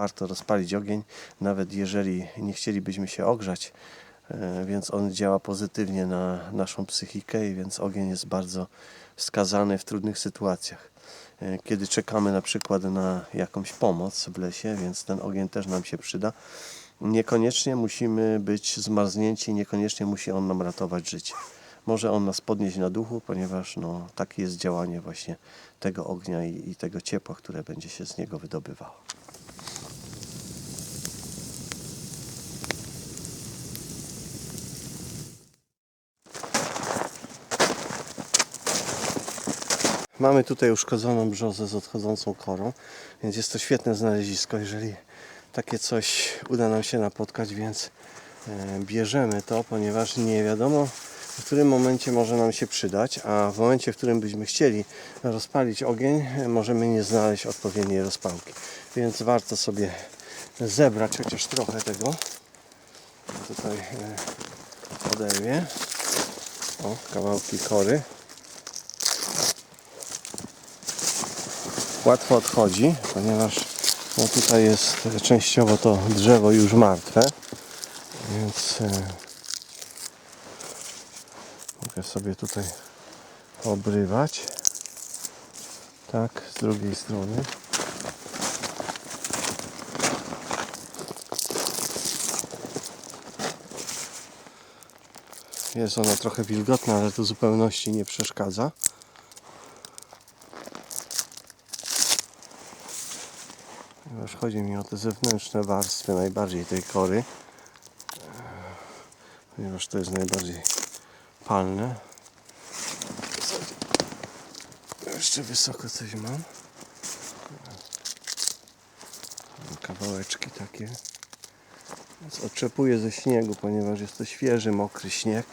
Warto rozpalić ogień, nawet jeżeli nie chcielibyśmy się ogrzać, e, więc on działa pozytywnie na naszą psychikę i więc ogień jest bardzo wskazany w trudnych sytuacjach. E, Kiedy czekamy na przykład na jakąś pomoc w lesie, więc ten ogień też nam się przyda. Niekoniecznie musimy być zmarznięci, niekoniecznie musi on nam ratować życie. Może on nas podnieść na duchu, ponieważ no, takie jest działanie właśnie tego ognia i, i tego ciepła, które będzie się z niego wydobywało. Mamy tutaj uszkodzoną brzozę z odchodzącą korą, więc jest to świetne znalezisko, jeżeli takie coś uda nam się napotkać, więc e, bierzemy to, ponieważ nie wiadomo w którym momencie może nam się przydać, a w momencie, w którym byśmy chcieli rozpalić ogień, możemy nie znaleźć odpowiedniej rozpałki. Więc warto sobie zebrać chociaż trochę tego. Tutaj e, oderwie. O, kawałki kory. Łatwo odchodzi, ponieważ no tutaj jest częściowo to drzewo już martwe, więc e, mogę sobie tutaj obrywać. Tak, z drugiej strony. Jest ona trochę wilgotna, ale to zupełności nie przeszkadza. Ponieważ chodzi mi o te zewnętrzne warstwy najbardziej tej kory. E, Ponieważ to jest najbardziej palne. Jeszcze wysoko coś mam. Kawałeczki takie. Więc otrzepuję ze śniegu, ponieważ jest to świeży, mokry śnieg.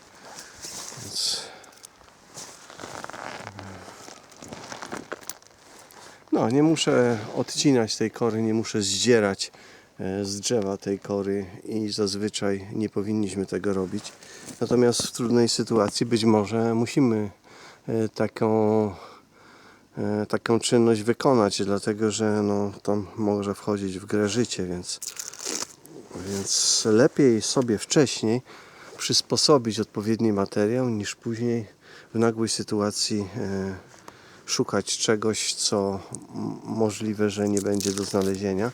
No, nie muszę odcinać tej kory, nie muszę zdzierać e, z drzewa tej kory i zazwyczaj nie powinniśmy tego robić. Natomiast w trudnej sytuacji być może musimy e, taką, e, taką czynność wykonać, dlatego że no, tam może wchodzić w grę życie, więc, więc lepiej sobie wcześniej przysposobić odpowiedni materiał niż później w nagłej sytuacji szukać czegoś, co możliwe, że nie będzie do znalezienia.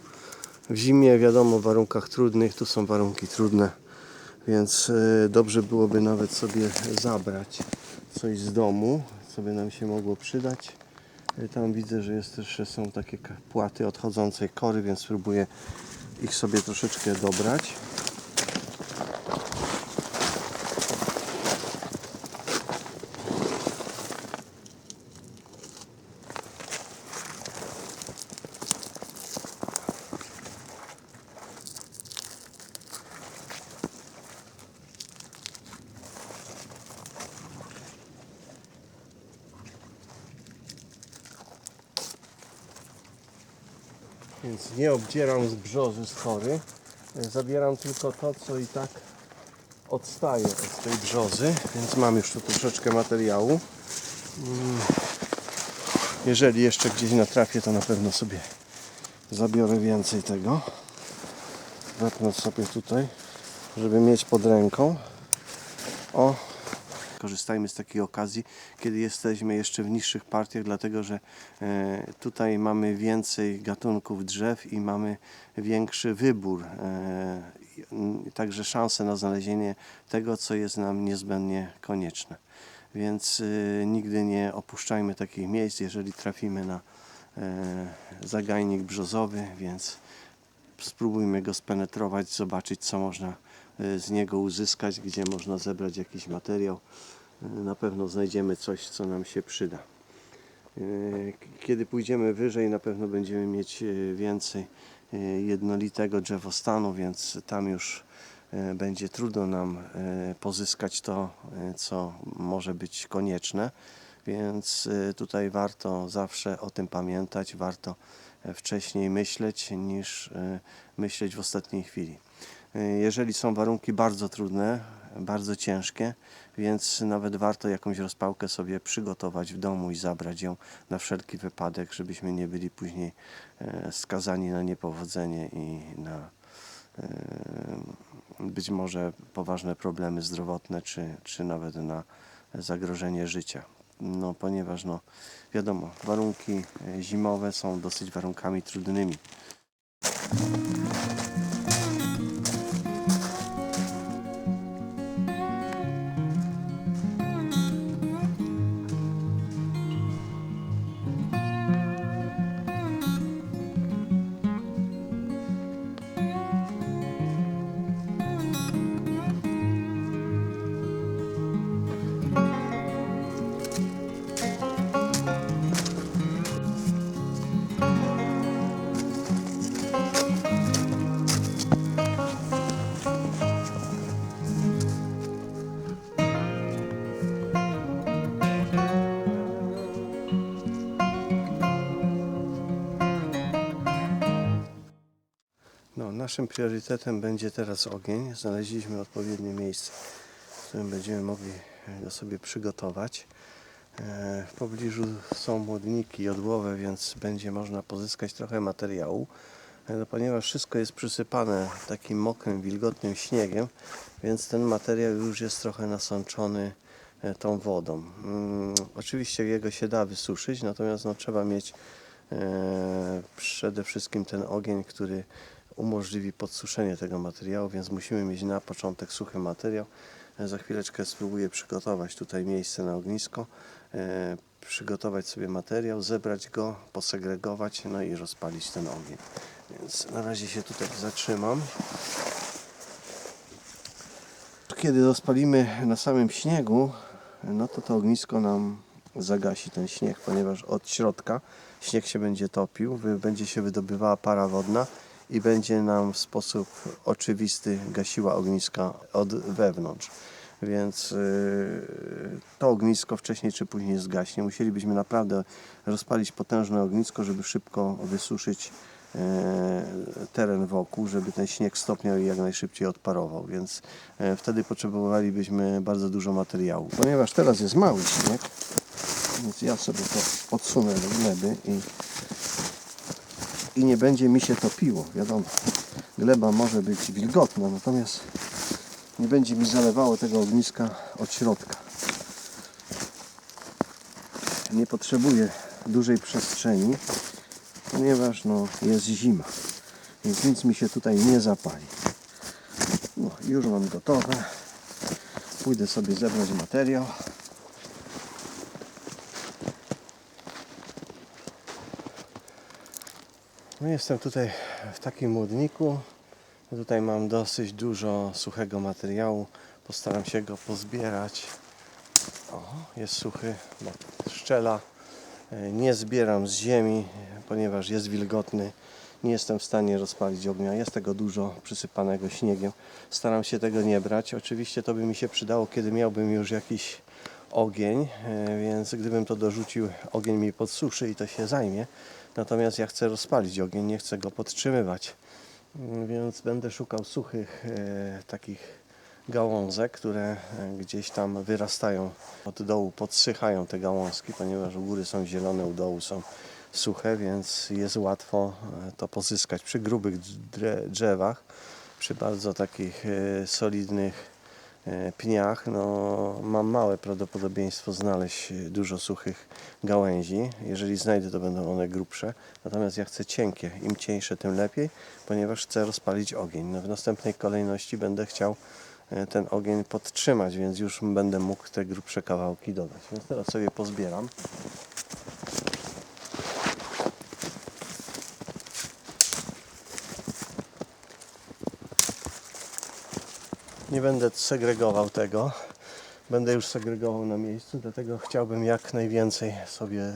W zimie, wiadomo, w warunkach trudnych, tu są warunki trudne, więc e, dobrze byłoby nawet sobie zabrać coś z domu, co by nam się mogło przydać. E, Tam widzę, że jest też, że są takie płaty odchodzącej kory, więc spróbuję ich sobie troszeczkę dobrać. Więc nie obdzieram z brzozy z chory. E, Zabieram tylko to, co i tak odstaje od tej brzozy, więc mam już tu troszeczkę materiału. Mm. Jeżeli jeszcze gdzieś natrafię, to na pewno sobie zabiorę więcej tego. Wepnę sobie tutaj, żeby mieć pod ręką. O, korzystajmy z takiej okazji, kiedy jesteśmy jeszcze w niższych partiach, dlatego że e, tutaj mamy więcej gatunków drzew i mamy większy wybór, e, także szanse na znalezienie tego, co jest nam niezbędnie konieczne. Więc e, nigdy nie opuszczajmy takich miejsc, jeżeli trafimy na zagajnik brzozowy, więc spróbujmy go spenetrować, zobaczyć co można z niego uzyskać, gdzie można zebrać jakiś materiał. E, Na pewno znajdziemy coś, co nam się przyda. K- Kiedy pójdziemy wyżej, na pewno będziemy mieć więcej jednolitego drzewostanu, więc tam już będzie trudno nam pozyskać to, co może być konieczne. Więc tutaj warto zawsze o tym pamiętać, warto wcześniej myśleć niż myśleć w ostatniej chwili. Y, Jeżeli są warunki bardzo trudne, bardzo ciężkie, więc nawet warto jakąś rozpałkę sobie przygotować w domu i zabrać ją na wszelki wypadek, żebyśmy nie byli później e, skazani na niepowodzenie i na e, być może poważne problemy zdrowotne, czy, czy nawet na zagrożenie życia. No, ponieważ no, wiadomo, warunki e, zimowe są dosyć warunkami trudnymi. Naszym priorytetem będzie teraz ogień. Znaleźliśmy odpowiednie miejsce, w którym będziemy mogli go sobie przygotować. E, W pobliżu są młodniki jodłowe, więc będzie można pozyskać trochę materiału. E, No, ponieważ wszystko jest przysypane takim mokrym, wilgotnym śniegiem, więc ten materiał już jest trochę nasączony e, tą wodą. Mm, Oczywiście jego się da wysuszyć, natomiast no, trzeba mieć przede wszystkim ten ogień, który umożliwi podsuszenie tego materiału, więc musimy mieć na początek suchy materiał. E, Za chwileczkę spróbuję przygotować tutaj miejsce na ognisko, e, przygotować sobie materiał, zebrać go, posegregować, no i rozpalić ten ogień. Więc na razie się tutaj zatrzymam. Kiedy rozpalimy na samym śniegu, no to to ognisko nam zagasi ten śnieg, ponieważ od środka śnieg się będzie topił, będzie się wydobywała para wodna i będzie nam w sposób oczywisty gasiła ogniska od wewnątrz. Więc yy, to ognisko wcześniej czy później zgaśnie. Musielibyśmy naprawdę rozpalić potężne ognisko, żeby szybko wysuszyć e, teren wokół, żeby ten śnieg stopniał i jak najszybciej odparował, więc e, wtedy potrzebowalibyśmy bardzo dużo materiału. Ponieważ teraz jest mały śnieg, więc ja sobie to odsunę do gleby i, i nie będzie mi się topiło. Wiadomo, gleba może być wilgotna, natomiast nie będzie mi zalewało tego ogniska od środka. Nie potrzebuję dużej przestrzeni, ponieważ no, jest zima, więc nic mi się tutaj nie zapali. No, już mam gotowe. Pójdę sobie zebrać materiał. No jestem tutaj w takim młodniku. Tutaj mam dosyć dużo suchego materiału. Postaram się go pozbierać. O, jest suchy, bo szczela. E, Nie zbieram z ziemi, ponieważ jest wilgotny. Nie jestem w stanie rozpalić ognia. Jest tego dużo przysypanego śniegiem. Staram się tego nie brać. Oczywiście to by mi się przydało, kiedy miałbym już jakiś ogień, e, więc gdybym to dorzucił, ogień mi podsuszy i to się zajmie. Natomiast ja chcę rozpalić ogień, nie chcę go podtrzymywać. Więc będę szukał suchych e, takich gałązek, które gdzieś tam wyrastają od dołu, podsychają te gałązki, ponieważ u góry są zielone, u dołu są suche, więc jest łatwo e, to pozyskać. Przy grubych drzewach, przy bardzo takich e, solidnych pniach, no, mam małe prawdopodobieństwo znaleźć e, dużo suchych gałęzi. Jeżeli znajdę, to będą one grubsze. Natomiast ja chcę cienkie. Im cieńsze, tym lepiej, ponieważ chcę rozpalić ogień. No, w następnej kolejności będę chciał e, ten ogień podtrzymać, więc już będę mógł te grubsze kawałki dodać. Więc teraz sobie pozbieram. Nie będę segregował tego. Będę już segregował na miejscu, dlatego chciałbym jak najwięcej sobie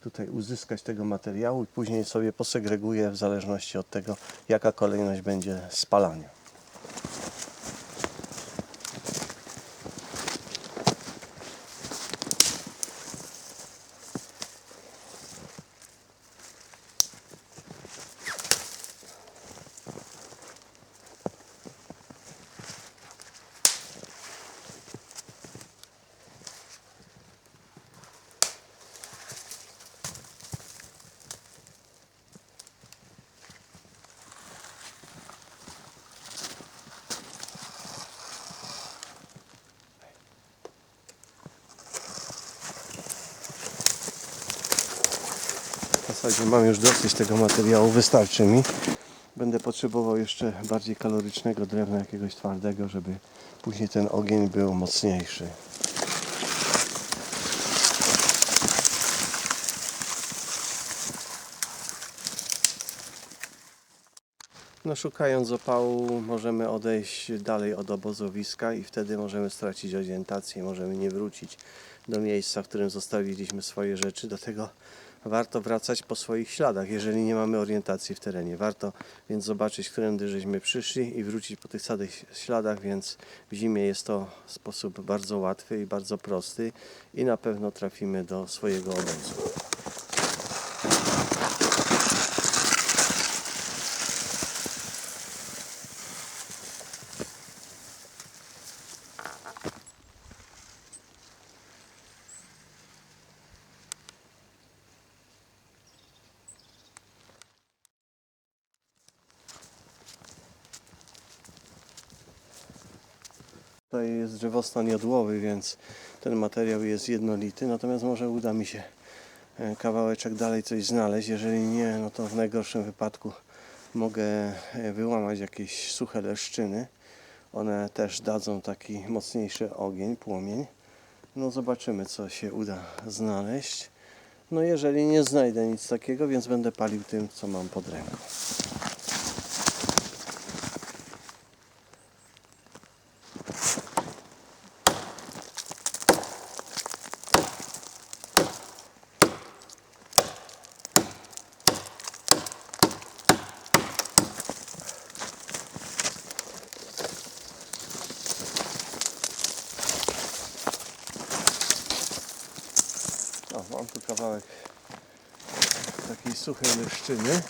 tutaj uzyskać tego materiału i później sobie posegreguję w zależności od tego, jaka kolejność będzie spalania. Zasadzie mam już dosyć tego materiału, wystarczy mi. Będę potrzebował jeszcze bardziej kalorycznego drewna, jakiegoś twardego, żeby później ten ogień był mocniejszy. No szukając opału możemy odejść dalej od obozowiska i wtedy możemy stracić orientację, możemy nie wrócić do miejsca, w którym zostawiliśmy swoje rzeczy. Dlatego warto wracać po swoich śladach, jeżeli nie mamy orientacji w terenie. Warto więc zobaczyć, którędy żeśmy przyszli i wrócić po tych samych śladach, więc w zimie jest to sposób bardzo łatwy i bardzo prosty i na pewno trafimy do swojego obozu. Tutaj jest drzewostan jodłowy, więc ten materiał jest jednolity, natomiast może uda mi się e, kawałeczek dalej coś znaleźć. Jeżeli nie, no to w najgorszym wypadku mogę e, wyłamać jakieś suche leszczyny. One też dadzą taki mocniejszy ogień, płomień. No zobaczymy, co się uda znaleźć. No jeżeli nie znajdę nic takiego, więc będę palił tym, co mam pod ręką. O, mam tu kawałek takiej suchej leszczyny.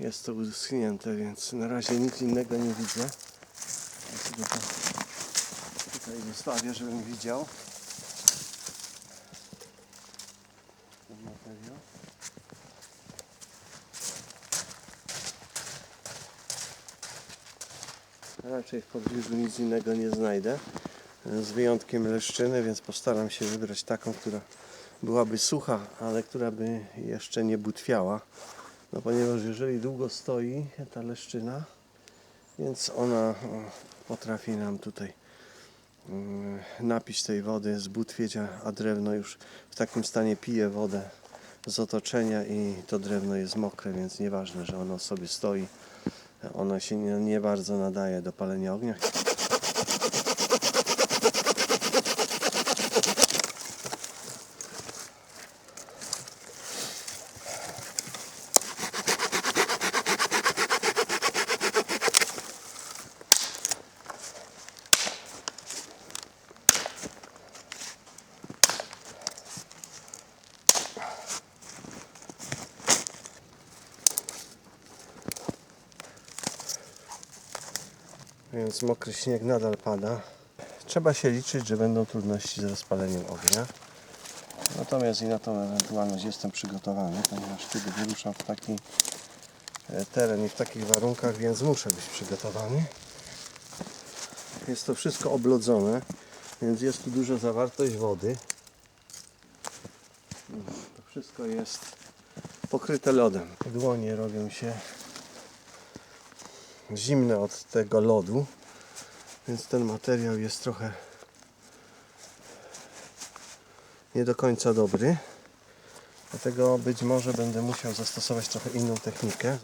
Jest to uschnięte, więc na razie nic innego nie widzę. Ja sobie to tutaj zostawię, żebym widział. Ten materiał. Raczej w pobliżu nic innego nie znajdę z wyjątkiem leszczyny, więc postaram się wybrać taką, która byłaby sucha, ale która by jeszcze nie butwiała. No ponieważ jeżeli długo stoi ta leszczyna, więc ona potrafi nam tutaj mm, napić tej wody, a- a drewno już w takim stanie pije wodę z otoczenia i to drewno jest mokre, więc nieważne, że ono sobie stoi. Ono się nie, nie bardzo nadaje do palenia ognia. Więc mokry śnieg nadal pada. Trzeba się liczyć, że będą trudności z rozpaleniem ognia. Natomiast i na tą ewentualność jestem przygotowany, ponieważ kiedy wyruszam w taki e, teren i w takich warunkach, więc muszę być przygotowany. Jest to wszystko oblodzone, więc jest tu duża zawartość wody. To wszystko jest pokryte lodem. Dłonie robią się zimne od tego lodu, więc ten materiał jest trochę nie do końca dobry. Dlatego być może będę musiał zastosować trochę inną technikę.